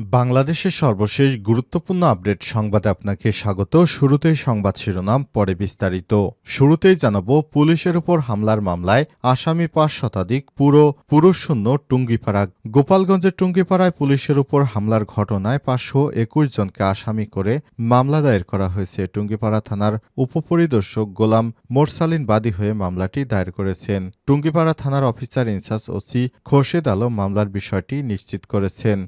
বাংলাদেশের সর্বশেষ গুরুত্বপূর্ণ আপডেট সংবাদে আপনাকে স্বাগত। শুরুতেই সংবাদ শিরোনাম, পরে বিস্তারিত। শুরুতেই জানাব, পুলিশের উপর হামলার মামলায় আসামি পাঁচ শতাধিক পুরো পুরুষশূন্য টুঙ্গিপাড়া। গোপালগঞ্জের টুঙ্গিপাড়ায় পুলিশের উপর হামলার ঘটনায় পাঁচশো একুশ জনকে আসামি করে মামলা দায়ের করা হয়েছে। টুঙ্গিপাড়া থানার উপপরিদর্শক গোলাম মোরসালিন বাদী হয়ে মামলাটি দায়ের করেছেন। টুঙ্গিপাড়া থানার officer in charge OC Khorshed Alam মামলার বিষয়টি নিশ্চিত করেছেন।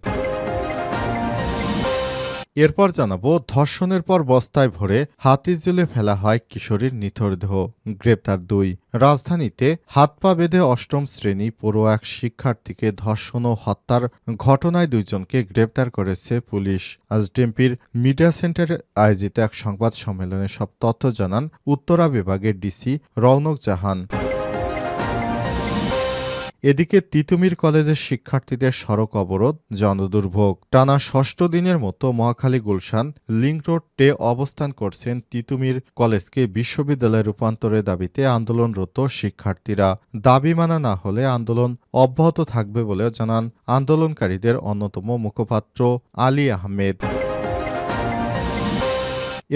এরপর জানাব, ধর্ষণের পর বস্তায় ভরে হাতিঝুলে ফেলা হয় কিশোরীর নিথর দেহ। গ্রেপ্তার দুই। রাজধানীতে হাত পা বেঁধে অষ্টম শ্রেণি পড়ুয়া এক শিক্ষার্থীকে ধর্ষণ ও হত্যার ঘটনায় দুইজনকে গ্রেপ্তার করেছে পুলিশ। আজ ডিএমপির মিডিয়া সেন্টারে আয়োজিত এক সংবাদ সম্মেলনে সব তথ্য জানান উত্তরা বিভাগের ডিসি রৌনক জাহান। এদিকে তিতুমির কলেজের শিক্ষার্থীদের সড়ক অবরোধ, জনদুর্ভোগ। টানা ষষ্ঠ দিনের মতো মহাখালী গুলশান লিংক রোড টে অবস্থান করছেন তিতুমির কলেজকে বিশ্ববিদ্যালয়ে রূপান্তরের দাবিতে আন্দোলনরত শিক্ষার্থীরা। দাবি মানা না হলে আন্দোলন অব্যাহত থাকবে বলেও জানান আন্দোলনকারীদের অন্যতম মুখপাত্র আলী আহমেদ।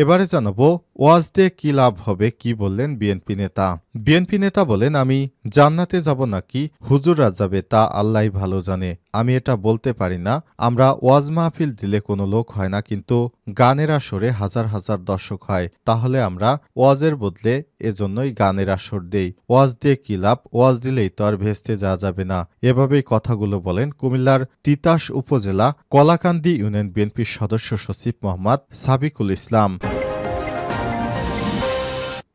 এবারে জানাব ওয়াজ দিয়ে কি লাভ হবে, কি বললেন বিএনপি নেতা? বিএনপি নেতা বলেন, আমি জান্নাতে যাব নাকি? হুজুররা যাবে তা আল্লাহ ভালো জানে। আমি এটা বলতে পারি না। আমরা ওয়াজ মাহফিল দিলে কোনো লোক হয় না, কিন্তু গানের আসরে হাজার হাজার দর্শক হয়। তাহলে আমরা ওয়াজের বদলে এজন্যই গানের আসর দেই। ওয়াজ দিয়ে কি লাভ? ওয়াজ দিলেই তো আর ভেস্তে যাওয়া যাবে না। এভাবেই কথাগুলো বলেন কুমিল্লার তিতাস উপজেলা কলাকান্দি ইউনিয়ন বিএনপির সদস্য সচিব মোহাম্মদ সাবিকুল ইসলাম।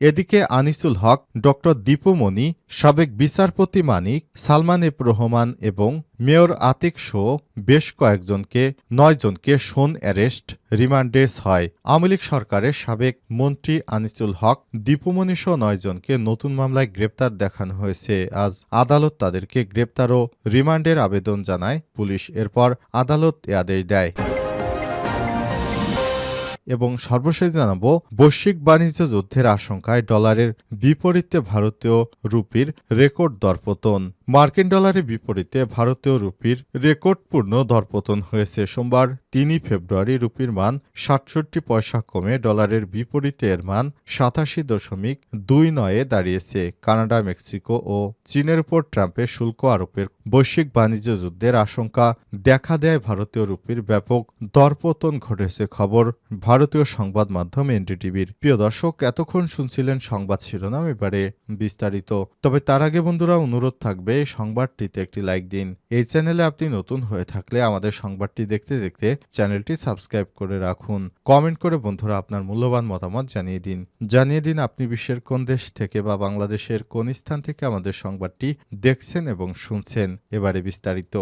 এদিকে আনিসুল হক ড দীপুমণি সাবেক বিচারপতি মানিক, সালমান এফ রহমান এবং মেয়র আতিক শো বেশ কয়েকজনকে নয়জনকে সোন অ্যারেস্ট, রিমান্ডে হয় আওয়ামী লীগ সরকারের সাবেক মন্ত্রী আনিসুল হক দীপুমণি সহ নয়জনকে নতুন মামলায় গ্রেপ্তার দেখানো হয়েছে। আজ আদালত তাদেরকে গ্রেপ্তার ও রিমান্ডের আবেদন জানায় পুলিশ। এরপর আদালত এ আদেশ দেয়। এবং সর্বশেষ জানাব, বৈশ্বিক বাণিজ্য যুদ্ধের আশঙ্কায় ডলারের বিপরীতে ভারতীয় রুপির রেকর্ড দরপতন। মার্কিন ডলারের বিপরীতে ভারতীয় রুপির রেকর্ডপূর্ণ দরপতন হয়েছে। সোমবার তিনই ফেব্রুয়ারি রুপির মান সাতষট্টি পয়সা কমে ডলারের বিপরীতে এর মান সাতাশি দশমিক দুই নয়ে দাঁড়িয়েছে। কানাডা, মেক্সিকো ও চীনের উপর ট্রাম্পের শুল্ক আরোপের বৈশ্বিক বাণিজ্য যুদ্ধের আশঙ্কা দেখা দেয় ভারতীয় রুপির ব্যাপক দরপতন ঘটেছে। খবর ভারতীয় সংবাদ মাধ্যম এনডিটিভির। প্রিয় দর্শক, এতক্ষণ শুনছিলেন সংবাদ শিরোনাম, এবারে বিস্তারিত। তবে তার আগে বন্ধুরা, অনুরোধ থাকবে সংবাদটিতে একটি লাইক দিন। এই চ্যানেলে আপনি নতুন হয়ে থাকলে আমাদের সংবাদটি দেখতে দেখতে চ্যানেলটি সাবস্ক্রাইব করে রাখুন। কমেন্ট করে বন্ধুরা আপনার মূল্যবান মতামত জানিয়ে দিন। জানিয়ে দিন আপনি বিশ্বের কোন দেশ থেকে বা বাংলাদেশের কোন স্থান থেকে আমাদের সংবাদটি দেখছেন এবং শুনছেন। এবারে বিস্তারিত।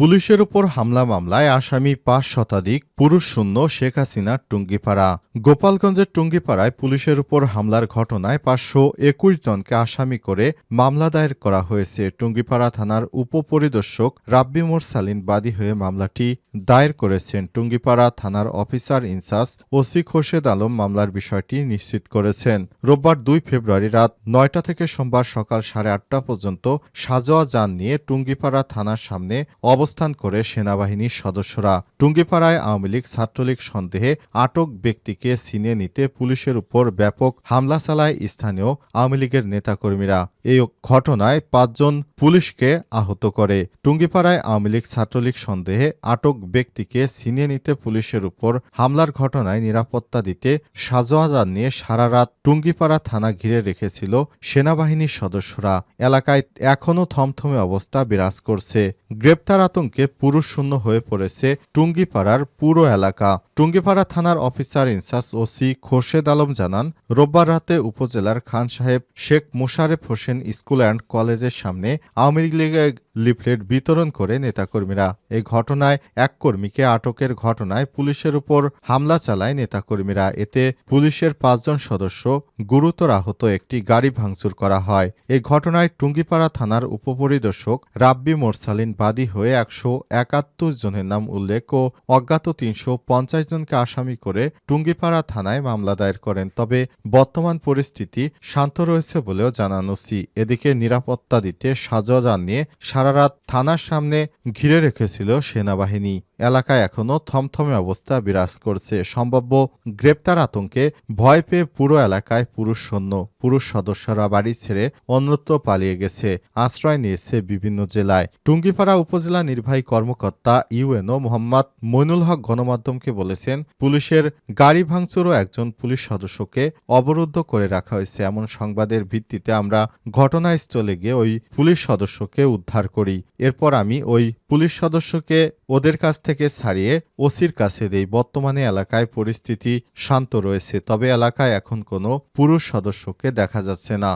পুলিশের উপর হামলা মামলায় আসামি পাঁচ শতাধিক পুরুষ শূন্য শেখ হাসিনার টুঙ্গিপাড়া। গোপালগঞ্জের টুঙ্গিপাড়ায় পুলিশের উপর হামলার ঘটনায় পাঁচশো একুশ জনকে আসামি করে মামলা দায়ের করা হয়েছে। টুঙ্গিপাড়া থানার উপপরিদর্শক রাব্বি মোর সালিন বাদী হয়ে মামলাটি দায়ের করেছেন। টুঙ্গিপাড়া থানার officer in charge OC Khorshed Alam মামলার বিষয়টি নিশ্চিত করেছেন। রোববার দুই ফেব্রুয়ারি রাত নয়টা থেকে সোমবার সকাল সাড়ে আটটা পর্যন্ত সাজোয়া যান নিয়ে টুঙ্গিপাড়া থানার সামনে অবস্থান করে সেনাবাহিনীর সদস্যরা। টুঙ্গিপাড়ায় আওয়ামী লীগ ছাত্রলীগ সন্দেহে আটক ব্যক্তিকে ছিনিয়ে নিতে পুলিশের উপর ব্যাপক হামলা চালায় স্থানীয় আওয়ামী লীগের নেতাকর্মীরা। এই ঘটনায় পাঁচজন পুলিশকে আহত করে। টুঙ্গিপাড়ায় আওয়ামী লীগ ছাত্রলীগ সন্দেহে আটক ব্যক্তিকে ছিনিয়ে নিতে পুলিশের উপর হামলার ঘটনায় নিরাপত্তা দিতে সাজোয়াদার নিয়ে সারা রাত টুঙ্গিপাড়া থানা ঘিরে রেখেছিল সেনাবাহিনীর সদস্যরা। এলাকায় এখনও থমথমে অবস্থা বিরাজ করছে। গ্রেপ্তার আতঙ্কে পুরুষ শূন্য হয়ে পড়েছে টুঙ্গিপাড়ার পুরো এলাকা। টুঙ্গিপাড়া থানার officer in charge OC Khorshed Alam জানান, রোববার রাতে উপজেলার খান সাহেব শেখ মোশারেফ হোসেন স্কুল অ্যান্ড কলেজের সামনে আওয়ামী লীগের লিফলেট বিতরণ করে নেতাকর্মীরা। এই ঘটনায় এক কর্মীকে আটকের ঘটনায় পুলিশের উপর হামলা চালায় নেতাকর্মীরা। এতে পুলিশের পাঁচজন সদস্য গুরুতর আহত, একটি গাড়ি ভাঙচুর করা হয়। এই ঘটনায় টুঙ্গিপাড়া থানার উপপরিদর্শক রাব্বি মোরসালিন বাদী হয়ে একশো একাত্তর জনের নাম উল্লেখ ও অজ্ঞাত তিনশো পঞ্চাশ জনকে আসামি করে টুঙ্গিপাড়া থানায় মামলা দায়ের করেন। তবে বর্তমান পরিস্থিতি শান্ত রয়েছে বলেও জানানো ওসি এদিকে নিরাপত্তা দিতে সাজা নিয়ে সারারাত থানার সামনে ঘিরে রেখেছিল সেনাবাহিনী। এলাকায় এখনও থমথমে অবস্থা বিরাজ করছে। সম্ভাব্য গ্রেপ্তার আতঙ্কে ভয় পেয়ে পুরো এলাকায় পুরুষ সৈন্য, পুরুষ সদস্যরা বাড়ি ছেড়ে অন্যত্র পালিয়ে গেছে। আশ্রয় নিয়েছে বিভিন্ন জেলায়। টুঙ্গিপাড়া উপজেলা নির্বাহী কর্মকর্তা ইউএনও মোহাম্মদ মইনুল হক গণমাধ্যমকে বলেছেন, পুলিশের গাড়ি ভাঙচুর ও একজন পুলিশ সদস্যকে অবরুদ্ধ করে রাখা হয়েছে। এমন সংবাদের ভিত্তিতে আমরা ঘটনাস্থলে গিয়ে ওই পুলিশ সদস্যকে উদ্ধার করি। এরপর আমি ওই পুলিশ সদস্যকে ওদের কাছ থেকে ছাড়িয়ে ওসির কাছে দেই। বর্তমানে এলাকায় পরিস্থিতি শান্ত রয়েছে, তবে এলাকায় এখন কোনো পুরুষ সদস্যকে দেখা যাচ্ছে না।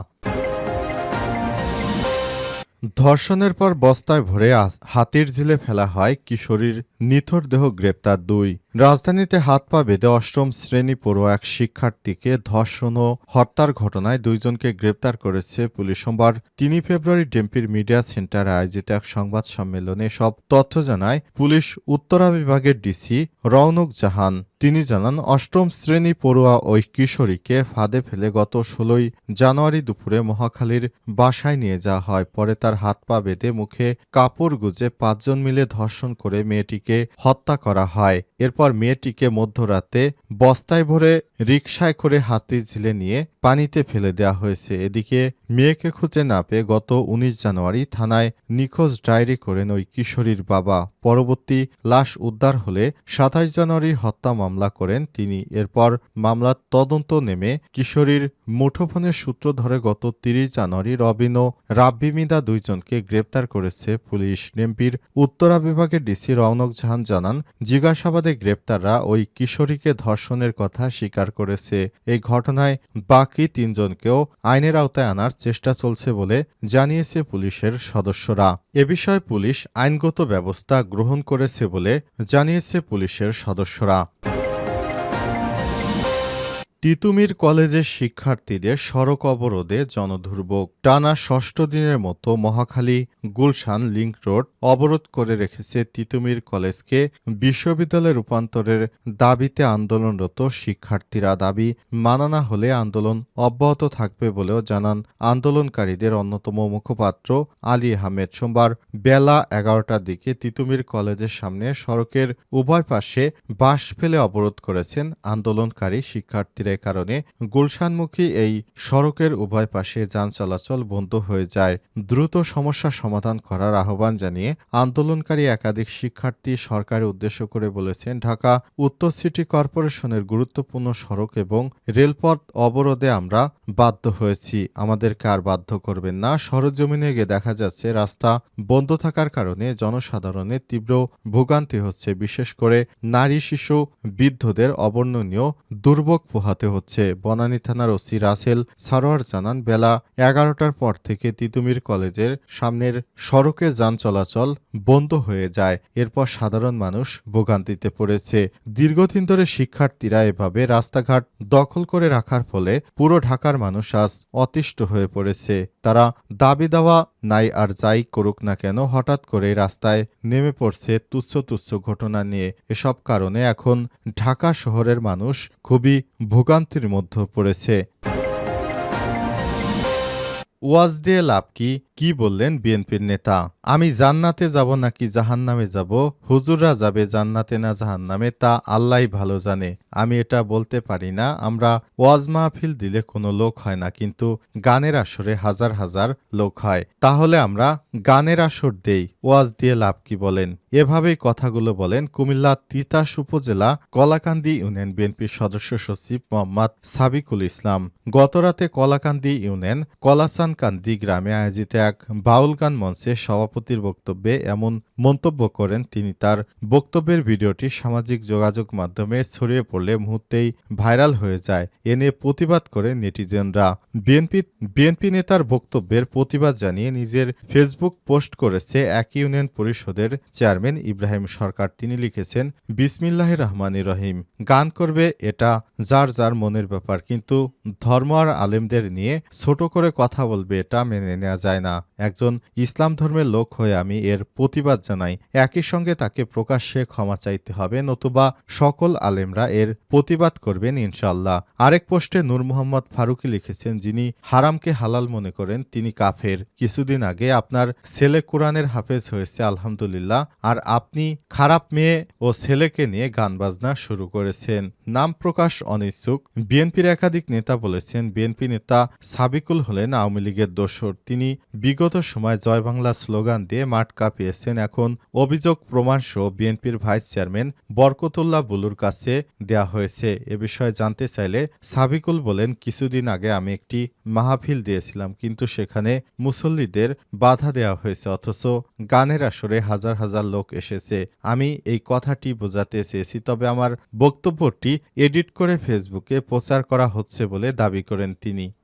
ধর্ষণের পর বস্তায় ভরে হাতির ঝিলে ফেলা হয় কিশোরীর নিথর দেহ গ্রেপ্তার দুই। রাজধানীতে হাত পা বেঁধে অষ্টম শ্রেণি পড়ুয়া এক শিক্ষার্থীকে ধর্ষণ ও হত্যার ঘটনায় দুইজনকে গ্রেপ্তার করেছে পুলিশ সোমবার তিনই ফেব্রুয়ারি ডেম্পির মিডিয়া সেন্টারে আয়োজিত এক সংবাদ সম্মেলনে সব তথ্য জানায় পুলিশ উত্তরা বিভাগের ডিসি রৌনক জাহান। তিনি জানান, অষ্টম শ্রেণি পড়ুয়া ওই কিশোরীকে ফাঁদে ফেলে গত ষোলোই জানুয়ারি দুপুরে মহাখালীর বাসায় নিয়ে যাওয়া হয়। পরে তার হাত পা বেঁধে মুখে কাপড় গুজে পাঁচজন মিলে ধর্ষণ করে মেয়েটিকে হত্যা করা হয়। এরপর মেয়েটিকে মধ্যরাতে বস্তায় ভরে রিকশায় করে হাতি ঝিলে নিয়ে পানিতে ফেলে দেওয়া হয়েছে। এদিকে মেয়েকে খুঁজে না পেয়ে গত উনিশ জানুয়ারি থানায় নিখোঁজ ডায়েরি করেন ওই কিশোরীর বাবা। পরবর্তী লাশ উদ্ধার হলে সাতাশ জানুয়ারি হত্যা মামলা করেন তিনি। এরপর মামলার তদন্ত নেমে কিশোরীর মুঠোফোনের সূত্র ধরে গত তিরিশ জানুয়ারি রবিন ও রাব্বিমিদা দুইজনকে গ্রেপ্তার করেছে পুলিশ। নেমপির উত্তরা বিভাগের ডিসি রওনক জাহান জানান, জিজ্ঞাসাবাদে গ্রেপ্তাররা ওই কিশোরীকে ধর্ষণের কথা স্বীকার করেছে। এই ঘটনায় বাকি তিনজনকেও আইনের আওতায় আনার চেষ্টা চলছে বলে জানিয়েছে পুলিশের সদস্যরা। এ বিষয়ে পুলিশ আইনগত ব্যবস্থা গ্রহণ করেছে বলে জানিয়েছে পুলিশের সদস্যরা। তিতুমির কলেজের শিক্ষার্থীদের সড়ক অবরোধে জনদুর্ভোগ। টানা ষষ্ঠ দিনের মতো মহাখালী গুলশান লিংক রোড অবরোধ করে রেখেছে তিতুমির কলেজকে বিশ্ববিদ্যালয়ে রূপান্তরের দাবিতে আন্দোলনরত শিক্ষার্থীরা। দাবি মানা না হলে আন্দোলন অব্যাহত থাকবে বলেও জানান আন্দোলনকারীদের অন্যতম মুখপাত্র আলী আহমেদ। সোমবার বেলা এগারোটার দিকে তিতুমির কলেজের সামনে সড়কের উভয় পাশে বাঁশ ফেলে অবরোধ করেছেন আন্দোলনকারী শিক্ষার্থীরা। এ কারণে গুলশানমুখী এই সড়কের উভয় পাশে যান চলাচল বন্ধ হয়ে যায়। দ্রুত সমস্যা সমাধান করার আহ্বান জানিয়ে আন্দোলনকারী একাধিক শিক্ষার্থী সরকারের উদ্দেশ্য করে বলেছেন, ঢাকা উত্তর সিটি কর্পোরেশনের গুরুত্বপূর্ণ সড়ক এবং রেলপথ অবরোধে আমরা বাধ্য হয়েছি। আমাদেরকে আর বাধ্য করবেন না। সরজমিনে গিয়ে দেখা যাচ্ছে, রাস্তা বন্ধ থাকার কারণে জনসাধারণের তীব্র ভোগান্তি হচ্ছে। বিশেষ করে নারী, শিশু, বৃদ্ধদের অবর্ণনীয় দুর্ভোগ পোহাতে হচ্ছে। বনানী থানার ওসি রাসেল সারোয়ার জানান, বেলা এগারোটার পর থেকে তিতুমির কলেজের সামনের সড়কে যান চলাচল বন্ধ হয়ে যায়। এরপর সাধারণ মানুষ ভোগান্তিতে পড়েছে। দীর্ঘদিন ধরে শিক্ষার্থীরা এভাবে রাস্তাঘাট দখল করে রাখার ফলে পুরো ঢাকার মানুষ আজ অতিষ্ঠ হয়ে পড়েছে। তারা দাবি দেওয়া নাই, আর যাই করুক না কেন, হঠাৎ করে রাস্তায় নেমে পড়ছে তুচ্ছ তুচ্ছ ঘটনা নিয়ে। এসব কারণে এখন ঢাকা শহরের মানুষ খুবই ভোগান্তির মধ্যে পড়েছে। ওয়াজ দিয়ে লাভ কি? কি বললেন বিএনপির নেতা? আমি জান্নাতে যাব নাকি জাহান্নামে যাব? হুজুররা যাবে জান্নাতে না জাহান্নামে, তা আল্লাহই ভালো জানে। আমি এটা বলতে পারি না। আমরা ওয়াজ মাহফিল দিলে কোনো লোক হয় না, কিন্তু গানের আসরে হাজার হাজার লোক হয়। তাহলে আমরা গানের আসর দেই, ওয়াজ দিয়ে লাভ কি বলেন? এভাবেই কথাগুলো বলেন কুমিল্লা তিতাস উপজেলা কলাকান্দি ইউনিয়ন বিএনপির সদস্য সচিব মোহাম্মদ সাবিকুল ইসলাম। গতরাতে কলাকান্দি ইউনিয়ন কলাচানকান্দি গ্রামে আয়োজিত এক বাউল গান মঞ্চে সভাপতির বক্তব্যে এমন মন্তব্য করেন তিনি। তার বক্তব্যের ভিডিওটি সামাজিক যোগাযোগ মাধ্যমে ছড়িয়ে পড়লে মুহূর্তেই ভাইরাল হয়ে যায়। এ নিয়ে প্রতিবাদ করে নেটিজেনরা। বিএনপি বিএনপি নেতার বক্তব্যের প্রতিবাদ জানিয়ে নিজের ফেসবুক পোস্ট করেছে এক ইউনিয়ন পরিষদের চেয়ারম্যান ইব্রাহিম সরকার। তিনি লিখেছেন বিসমিল্লাহ রহমানি রহিম। গান করবে এটা যার যার মনের ব্যাপার, কিন্তু ধর্ম আর আলেমদের নিয়ে ছোট করে কথা বলবে এটা মেনে নেওয়া যায় না। একজন ইসলাম ধর্মের লোক হয়ে আমি এর প্রতিবাদ জানাই। একই সঙ্গে তাকে প্রকাশ্যে ক্ষমা চাইতে হবে, নতুবা সকল আলেমরা এর প্রতিবাদ করবেন ইনশাল্লাহ আরেক পোস্টে নূর মোহাম্মদ ফারুকি লিখেছেন, যিনি হারামকে হালাল মনে করেন, তিনি কাফের। কিছুদিন আগে আপনার ছেলে কোরআনের হাফেজ হয়েছে, আলহামদুলিল্লাহ। আর আপনি খারাপ মেয়ে ও ছেলেকে নিয়ে গান বাজনা শুরু করেছেন। নাম প্রকাশ অনিচ্ছুক। বিএনপির একাধিক নেতা বলেছেন, বিএনপি নেতা সাবিকুল হলেন আওয়ামী লীগের দোসর তিনি বিগত সময় জয় বাংলা স্লোগান দিয়ে মাঠ কাঁপিয়েছেন। এখন অভিযোগ প্রমাণ সহ বিএনপির ভাইস চেয়ারম্যান বরকতুল্লাহ বুলুর কাছে দেয়া হয়েছে। এ বিষয়ে জানতে চাইলে সাবিকুল বলেন, কিছুদিন আগে আমি একটি মাহফিল দিয়েছিলাম, কিন্তু সেখানে মুসল্লিদের বাধা দেওয়া হয়েছে, অথচ গানের আসরে হাজার হাজার লোক এসেছে। আমি এই কথাটি বোঝাতে চেয়েছি, তবে আমার বক্তব্যটি এডিট করে ফেসবুকে প্রচার করা হচ্ছে বলে দাবি করেন তিনি।